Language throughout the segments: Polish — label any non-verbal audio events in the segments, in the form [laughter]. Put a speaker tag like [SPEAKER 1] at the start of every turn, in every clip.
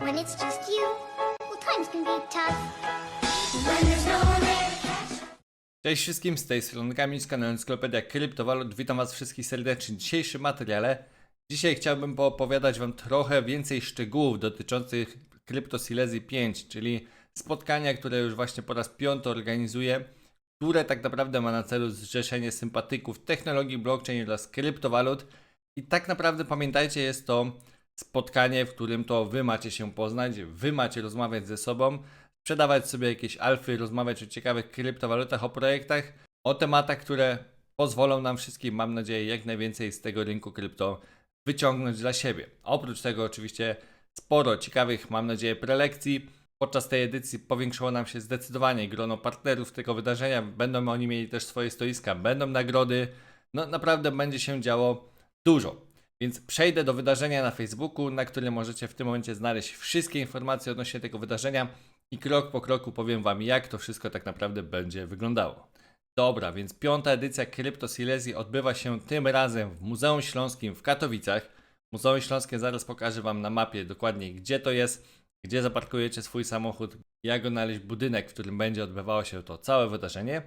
[SPEAKER 1] when it's just you, well, times can be tough. When there's no one there.
[SPEAKER 2] Cześć wszystkim, z tej strony Kamil z kanału Encyklopedia Kryptowalut. Witam Was wszystkich serdecznie w dzisiejszym materiale. Dzisiaj chciałbym poopowiadać Wam trochę więcej szczegółów dotyczących Crypto Silesia 5, czyli spotkania, które już właśnie po raz piąty organizuję, które tak naprawdę ma na celu zrzeszenie sympatyków technologii blockchain oraz kryptowalut. I tak naprawdę pamiętajcie, jest to spotkanie, w którym to Wy macie się poznać, Wy macie rozmawiać ze sobą, sprzedawać sobie jakieś alfy, rozmawiać o ciekawych kryptowalutach, o projektach, o tematach, które pozwolą nam wszystkim, mam nadzieję, jak najwięcej z tego rynku krypto wyciągnąć dla siebie. Oprócz tego oczywiście sporo ciekawych, mam nadzieję, prelekcji. Podczas tej edycji powiększyło nam się zdecydowanie grono partnerów tego wydarzenia. Będą oni mieli też swoje stoiska, będą nagrody. No naprawdę będzie się działo dużo. Więc przejdę do wydarzenia na Facebooku, na którym możecie w tym momencie znaleźć wszystkie informacje odnośnie tego wydarzenia i krok po kroku powiem Wam, jak to wszystko tak naprawdę będzie wyglądało. Dobra, więc piąta edycja Crypto Silesia odbywa się tym razem w Muzeum Śląskim w Katowicach. Muzeum Śląskie zaraz pokażę Wam na mapie dokładnie, gdzie to jest, gdzie zaparkujecie swój samochód, jak znaleźć budynek, w którym będzie odbywało się to całe wydarzenie.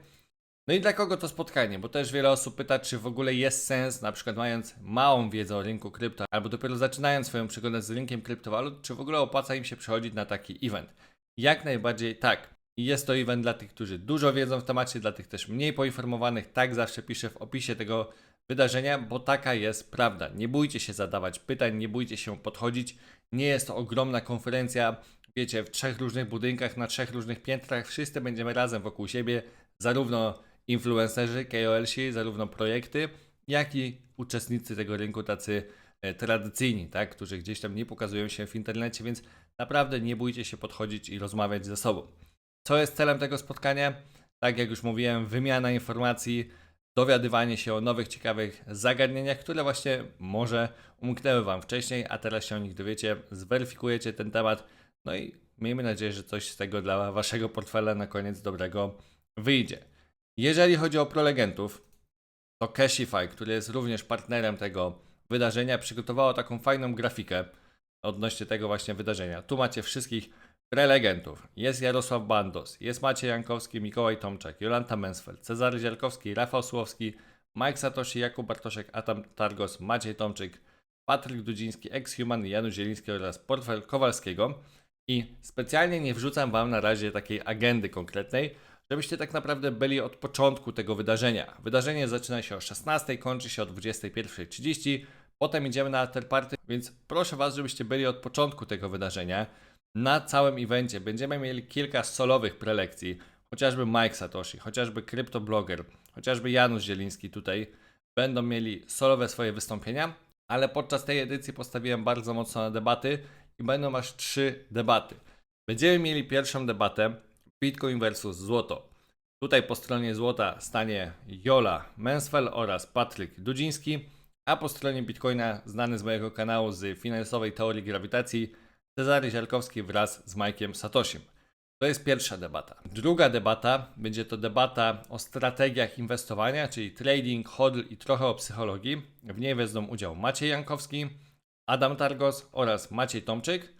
[SPEAKER 2] No i dla kogo to spotkanie? Bo też wiele osób pyta, czy w ogóle jest sens, na przykład mając małą wiedzę o rynku krypto, albo dopiero zaczynając swoją przygodę z rynkiem kryptowalut, czy w ogóle opłaca im się przechodzić na taki event? Jak najbardziej tak. Jest to event dla tych, którzy dużo wiedzą w temacie, dla tych też mniej poinformowanych. Tak zawsze piszę w opisie tego wydarzenia, bo taka jest prawda. Nie bójcie się zadawać pytań, nie bójcie się podchodzić. Nie jest to ogromna konferencja, wiecie, w trzech różnych budynkach, na trzech różnych piętrach. Wszyscy będziemy razem wokół siebie, zarówno influencerzy, KOL-si, zarówno projekty, jak i uczestnicy tego rynku tacy e, tradycyjni, tak, którzy gdzieś tam nie pokazują się w internecie, więc naprawdę nie bójcie się podchodzić i rozmawiać ze sobą. Co jest celem tego spotkania? Tak jak już mówiłem, wymiana informacji, dowiadywanie się o nowych, ciekawych zagadnieniach, które właśnie może umknęły Wam wcześniej, a teraz się o nich dowiecie, zweryfikujecie ten temat, no i miejmy nadzieję, że coś z tego dla Waszego portfela na koniec dobrego wyjdzie. Jeżeli chodzi o prolegentów, to Cashify, który jest również partnerem tego wydarzenia, przygotowało taką fajną grafikę odnośnie tego właśnie wydarzenia. Tu macie wszystkich prelegentów. Jest Jarosław Bandos, jest Maciej Jankowski, Mikołaj Tomczak, Jolanta Mensfeld, Cezary Zielkowski, Rafał Słowski, Mike Satoshi, Jakub Bartoszek, Adam Targos, Maciej Tomczyk, Patryk Dudziński, Ex-Human, Janusz Zieliński oraz portfel Kowalskiego. I specjalnie nie wrzucam Wam na razie takiej agendy konkretnej, żebyście tak naprawdę byli od początku tego wydarzenia. Wydarzenie zaczyna się o 16, kończy się o 21.30, potem idziemy na afterparty, więc proszę Was, żebyście byli od początku tego wydarzenia. Na całym evencie będziemy mieli kilka solowych prelekcji, chociażby Mike Satoshi, chociażby kryptoblogger, chociażby Janusz Zieliński tutaj będą mieli solowe swoje wystąpienia, ale podczas tej edycji postawiłem bardzo mocno na debaty i będą aż trzy debaty. Będziemy mieli pierwszą debatę Bitcoin versus złoto. Tutaj po stronie złota stanie Jola Mensfeld oraz Patryk Dudziński, a po stronie Bitcoina znany z mojego kanału z finansowej teorii grawitacji Cezary Zielkowski wraz z Majkiem Satoshim. To jest pierwsza debata. Druga debata będzie to debata o strategiach inwestowania, czyli trading, hodl i trochę o psychologii. W niej wezmą udział Maciej Jankowski, Adam Targos oraz Maciej Tomczyk.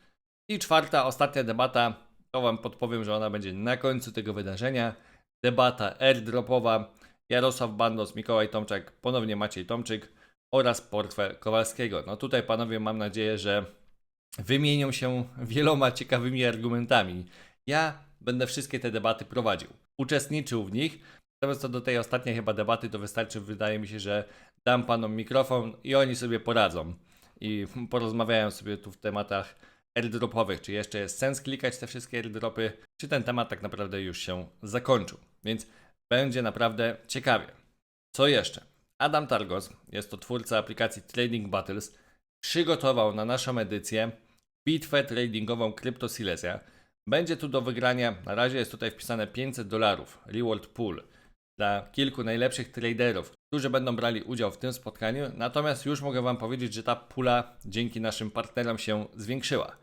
[SPEAKER 2] I czwarta, ostatnia debata, to Wam podpowiem, że ona będzie na końcu tego wydarzenia. Debata airdropowa, Jarosław Bandos, Mikołaj Tomczak, ponownie Maciej Tomczyk oraz portfel Kowalskiego. No tutaj panowie mam nadzieję, że wymienią się wieloma ciekawymi argumentami. Ja będę wszystkie te debaty prowadził, uczestniczył w nich. Natomiast co do tej ostatniej chyba debaty, to wystarczy, wydaje mi się, że dam panom mikrofon i oni sobie poradzą. I porozmawiają sobie tu w tematach airdropowych, czy jeszcze jest sens klikać te wszystkie airdropy, czy ten temat tak naprawdę już się zakończył. Więc będzie naprawdę ciekawie. Co jeszcze? Adam Targos, jest to twórca aplikacji Trading Battles, przygotował na naszą edycję bitwę tradingową Crypto Silesia. Będzie tu do wygrania, na razie jest tutaj wpisane 500 dolarów, reward pool, dla kilku najlepszych traderów, którzy będą brali udział w tym spotkaniu. Natomiast już mogę Wam powiedzieć, że ta pula dzięki naszym partnerom się zwiększyła.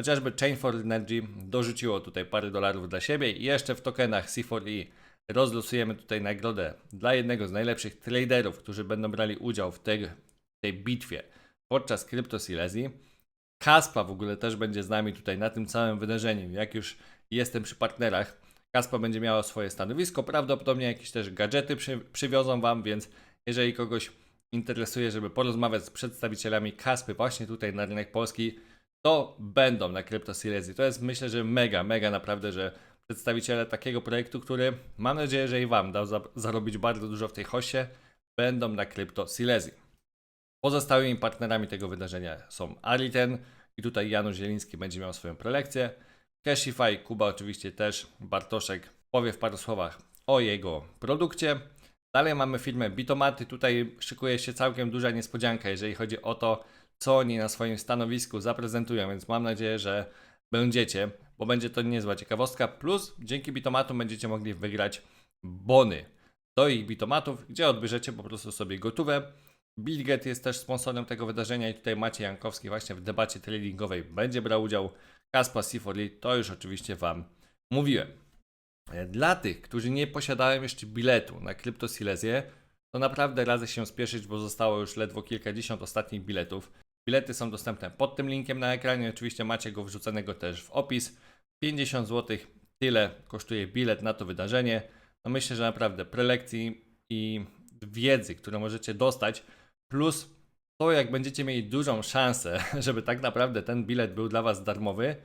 [SPEAKER 2] Chociażby Chain for Energy dorzuciło tutaj parę dolarów dla siebie i jeszcze w tokenach C4E rozlosujemy tutaj nagrodę dla jednego z najlepszych traderów, którzy będą brali udział w tej, tej bitwie podczas Crypto Silesii. Kaspa w ogóle też będzie z nami tutaj na tym całym wydarzeniu. Jak już jestem przy partnerach, Kaspa będzie miała swoje stanowisko. Prawdopodobnie jakieś też gadżety przy, przywiozą Wam, więc jeżeli kogoś interesuje, żeby porozmawiać z przedstawicielami Kaspy właśnie tutaj na rynek polski, to będą na Crypto Silesii. To jest myślę, że mega, mega naprawdę, że przedstawiciele takiego projektu, który mam nadzieję, że i Wam dał za, zarobić bardzo dużo w tej hoście, będą na Crypto Silesii. Pozostałymi partnerami tego wydarzenia są Ariten i tutaj Janusz Zieliński będzie miał swoją prelekcję. Cashify, Kuba oczywiście też, Bartoszek powie w paru słowach o jego produkcie. Dalej mamy firmę Bitomaty, tutaj szykuje się całkiem duża niespodzianka, jeżeli chodzi o to, co oni na swoim stanowisku zaprezentują, więc mam nadzieję, że będziecie, bo będzie to niezła ciekawostka. Plus dzięki Bitomatom będziecie mogli wygrać bony do ich bitomatów, gdzie odbierzecie po prostu sobie gotówę. Billget jest też sponsorem tego wydarzenia i tutaj Maciej Jankowski właśnie w debacie tradingowej będzie brał udział. Kaspa C4 to już oczywiście Wam mówiłem. E, Dla tych, którzy nie posiadają jeszcze biletu na Crypto Silesię, to naprawdę radzę się spieszyć, bo zostało już ledwo kilkadziesiąt ostatnich biletów. Bilety są dostępne pod tym linkiem na ekranie, oczywiście macie go wrzuconego też w opis. 50 zł tyle kosztuje bilet na to wydarzenie. No myślę, że naprawdę prelekcji i wiedzy, które możecie dostać, plus to, jak będziecie mieli dużą szansę, [laughs] żeby tak naprawdę ten bilet był dla Was darmowy,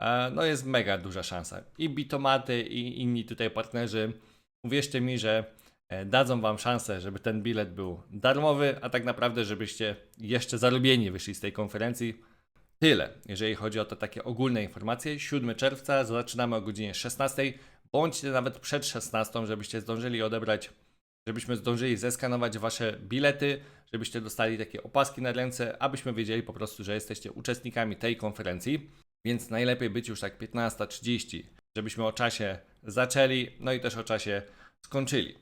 [SPEAKER 2] e, no jest mega duża szansa. I Bitomaty, i inni tutaj partnerzy, uwierzcie mi, że e, dadzą Wam szansę, żeby ten bilet był darmowy, a tak naprawdę, żebyście jeszcze zarobieni wyszli z tej konferencji. Tyle, jeżeli chodzi o te takie ogólne informacje. 7 czerwca zaczynamy o godzinie 16. Bądźcie nawet przed 16, żebyście zdążyli odebrać, żebyśmy zdążyli zeskanować Wasze bilety, żebyście dostali takie opaski na ręce, abyśmy wiedzieli po prostu, że jesteście uczestnikami tej konferencji. Więc najlepiej być już tak 15.30, żebyśmy o czasie zaczęli, no i też o czasie skończyli.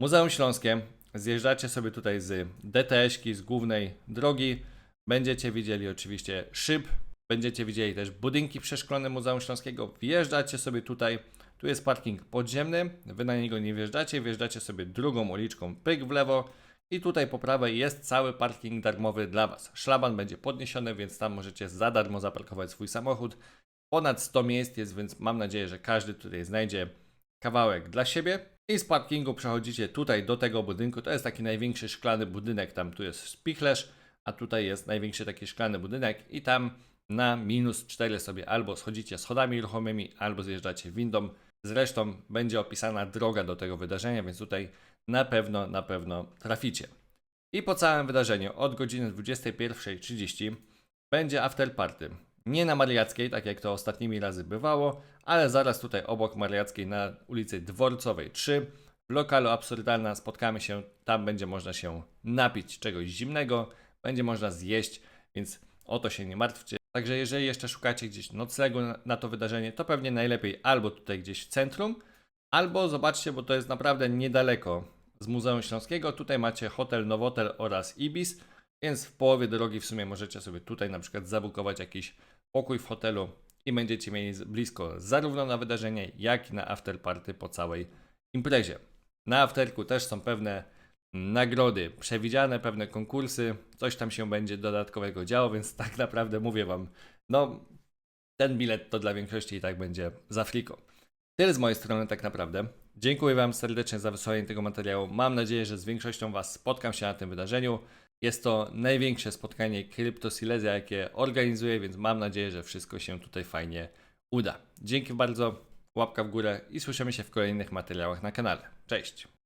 [SPEAKER 2] Muzeum Śląskie. Zjeżdżacie sobie tutaj z DTS-ki, z głównej drogi. Będziecie widzieli oczywiście szyb, będziecie widzieli też budynki przeszklone Muzeum Śląskiego. Wjeżdżacie sobie tutaj, tu jest parking podziemny, wy na niego nie wjeżdżacie, wjeżdżacie sobie drugą uliczką, pyk w lewo i tutaj po prawej jest cały parking darmowy dla Was. Szlaban będzie podniesiony, więc tam możecie za darmo zaparkować swój samochód. Ponad 100 miejsc jest, więc mam nadzieję, że każdy tutaj znajdzie kawałek dla siebie. I z parkingu przechodzicie tutaj do tego budynku. To jest taki największy szklany budynek. Tam tu jest spichlerz, a tutaj jest największy taki szklany budynek. I tam na minus 4 sobie albo schodzicie schodami ruchomymi, albo zjeżdżacie windą. Zresztą będzie opisana droga do tego wydarzenia, więc tutaj na pewno, na pewno traficie. I po całym wydarzeniu od godziny 21.30 będzie after party. Nie na Mariackiej, tak jak to ostatnimi razy bywało, ale zaraz tutaj obok Mariackiej na ulicy Dworcowej 3 w lokalu Absurdalna spotkamy się, tam będzie można się napić czegoś zimnego, będzie można zjeść, więc o to się nie martwcie. Także jeżeli jeszcze szukacie gdzieś noclegu na, to wydarzenie, to pewnie najlepiej albo tutaj gdzieś w centrum, albo zobaczcie, bo to jest naprawdę niedaleko z Muzeum Śląskiego. Tutaj macie hotel Nowotel oraz Ibis, więc w połowie drogi w sumie możecie sobie tutaj na przykład zabukować jakiś pokój w hotelu i będziecie mieli blisko zarówno na wydarzenie, jak i na afterparty po całej imprezie. Na afterku też są pewne nagrody przewidziane, pewne konkursy, coś tam się będzie dodatkowego działo, więc tak naprawdę mówię Wam, no ten bilet to dla większości i tak będzie za friko. Tyle z mojej strony tak naprawdę. Dziękuję Wam serdecznie za wysłanie tego materiału. Mam nadzieję, że z większością Was spotkam się na tym wydarzeniu. Jest to największe spotkanie Crypto Silesia, jakie organizuję, więc mam nadzieję, że wszystko się tutaj fajnie uda. Dzięki bardzo, łapka w górę i słyszymy się w kolejnych materiałach na kanale. Cześć!